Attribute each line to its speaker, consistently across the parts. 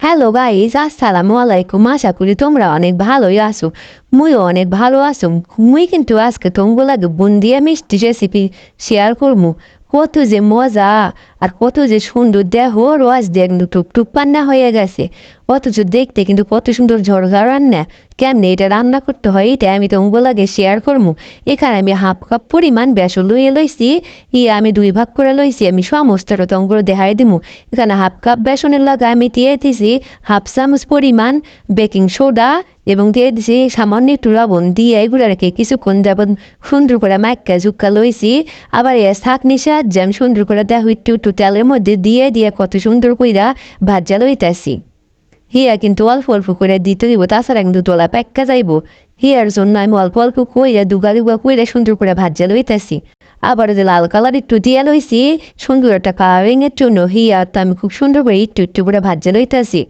Speaker 1: Hello guys আসসালামু আলাইকুম আশা করি তোমরা অনেক ভালোই আসো মুইও অনেক ভালো আছো মুই কিন্তু আজকে তোমগুলাকে লাগে বুন্দিয়া মিষ্টি রেসিপি শেয়ার করব কত যে মজা আর কত যে সুন্দর দেহ রোজ দেখল টুকটুক পান্না হয়ে গেছে। অথচ দেখতে কিন্তু কত সুন্দর ঝরঝা রান্না। কেমনে এটা রান্না করতে হয় এটা আমি তোমরা লাগে শেয়ার করব এখানে আমি হাফ কাপ পরিমাণ বেসন লইয়ে লইছি ইয়ে আমি দুই ভাগ করে লইছি, আমি সমস্তটা তোমরা দেখাই দিমু। এখানে হাফ কাপ বেসনের লাগে আমি দিয়ে দিছি, হাফ চামচ পরিমাণ বেকিং সোডা এবং দিয়ে দিছি সামান্য একটু লবণ দিয়ে এগুলো রেখে কিছুক্ষণ যাবন সুন্দর করে মাইকা জুক্কা লইছি। আবার এ শাকনি সাহায্যে আমি সুন্দর করে দেহ একটু একটু তেলের মধ্যে দিয়ে দিয়ে কত সুন্দর কইরা ভাজা লইতাছি। হিয়া কিন্তু অল্প অল্প করে দিতে দিব তাছাড়া কিন্তু তোলা প্যাক্কা যাইব। হিয়ার জন্য আমি অল্প অল্প কইরা দুগা দুগা কইরা সুন্দর করে ভাজা লইতাছি। আবার যে লাল কালার একটু দিয়ে লইছি, সুন্দর একটা কালারিং এর জন্য হিয়া তো আমি খুব সুন্দর করে একটু একটু করে ভাজা লইতাছি।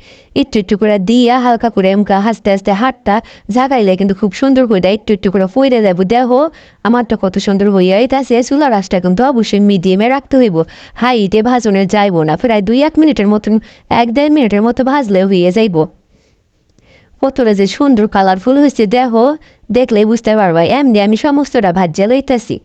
Speaker 1: একটু একটু করে দিয়া হালকা করে এমকা হাসতে হাসতে হাতটা ঝাঁকাইলে কিন্তু খুব সুন্দর করে একটু একটু করে ফইরে যাব দেহ তো কত সুন্দর হইয়া তাছে চুলা রাসটা কিন্তু অবশ্যই মিডিয়ামে রাখতে হইব। হাইতে ভাজনে যাইব না, প্রায় দুই এক মিনিটের মতন, এক দেড় মিনিটের মতো ভাজলে হইয়ে যাইব। কতটা যে সুন্দর কালারফুল হয়েছে দেহ দেখলেই বুঝতে পারবা, এমনি আমি সমস্তটা ভাজ্যা লইতেছি।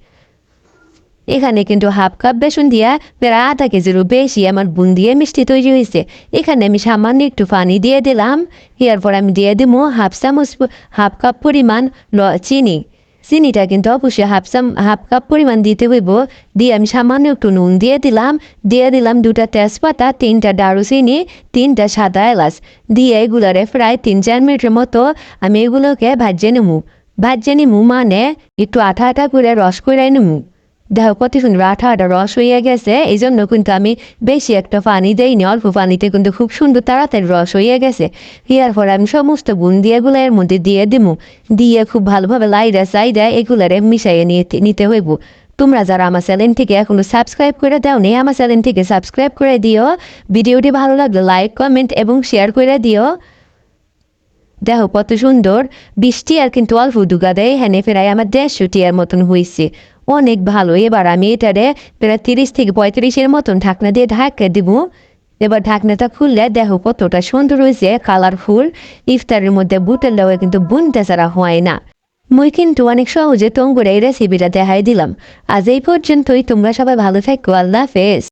Speaker 1: এখানে কিন্তু হাফ কাপ বেসন দিয়া প্রায় আধা কেজিরও বেশি আমার বুন দিয়ে মিষ্টি তৈরি হয়েছে। এখানে আমি সামান্য একটু পানি দিয়ে দিলাম। এরপর আমি দিয়ে দিব হাফ চামচ হাফ কাপ পরিমাণ ল- চিনি। চিনিটা কিন্তু অবশ্যই হাফ চাম হাফ কাপ পরিমাণ দিতে হইব। দিয়ে আমি সামান্য একটু নুন দিয়ে দিলাম। দিয়ে দিলাম দুটা তেজপাতা, তিনটা দারুচিনি, তিনটা সাদা এলাচ। দিয়ে এগুলারে প্রায় তিন চার মিনিটের মতো আমি এগুলোকে ভাজিয়ে নেব ভাজিয়ে নিমু মানে একটু আঠা আঠা করে রস করে নেব দেখো কত সুন্দর আঠা আঠা রস হয়ে গেছে। এই জন্য কিন্তু আমি বেশি একটা পানি দেইনি, অল্প পানিতে কিন্তু খুব সুন্দর তাড়াতাড়ি রস হয়ে গেছে। ইয়ার পরে আমি সমস্ত বুন্দি এগুলো এর মধ্যে দিয়ে দিমু। দিয়ে খুব ভালোভাবে লাইরা সাইডা এগুলারে মিশাইয়ে নিয়ে নিতে হইব। তোমরা যারা আমার চ্যানেলটিকে এখনও সাবস্ক্রাইব করে দাও নি, আমার চ্যানেলটিকে সাবস্ক্রাইব করে দিও। ভিডিওটি ভালো লাগলে লাইক, কমেন্ট এবং শেয়ার করে দিও। দেখো কত সুন্দর, বৃষ্টি আর কিন্তু অল্প দুগা দেয় হ্যাঁ ফেরাই আমার দেড়শো টিয়ার মতন হয়েছে অনেক ভালো। এবার আমি এটারে প্রায় তিরিশ থেকে পঁয়ত্রিশের মতন ঢাকনা দিয়ে ঢাকা দিব। এবার ঢাকনাটা খুললে দেখো কতটা সুন্দর হয়েছে কালারফুল ইফতারের মধ্যে বুটের দেওয়া কিন্তু বুনতে ছাড়া হয় না। মুই কিন্তু অনেক সহজে তোম করে এই রেসিপিটা দেখাই দিলাম। আজ এই পর্যন্তই, তোমরা সবাই ভালো থাকো, আল্লাহ হাফেজ।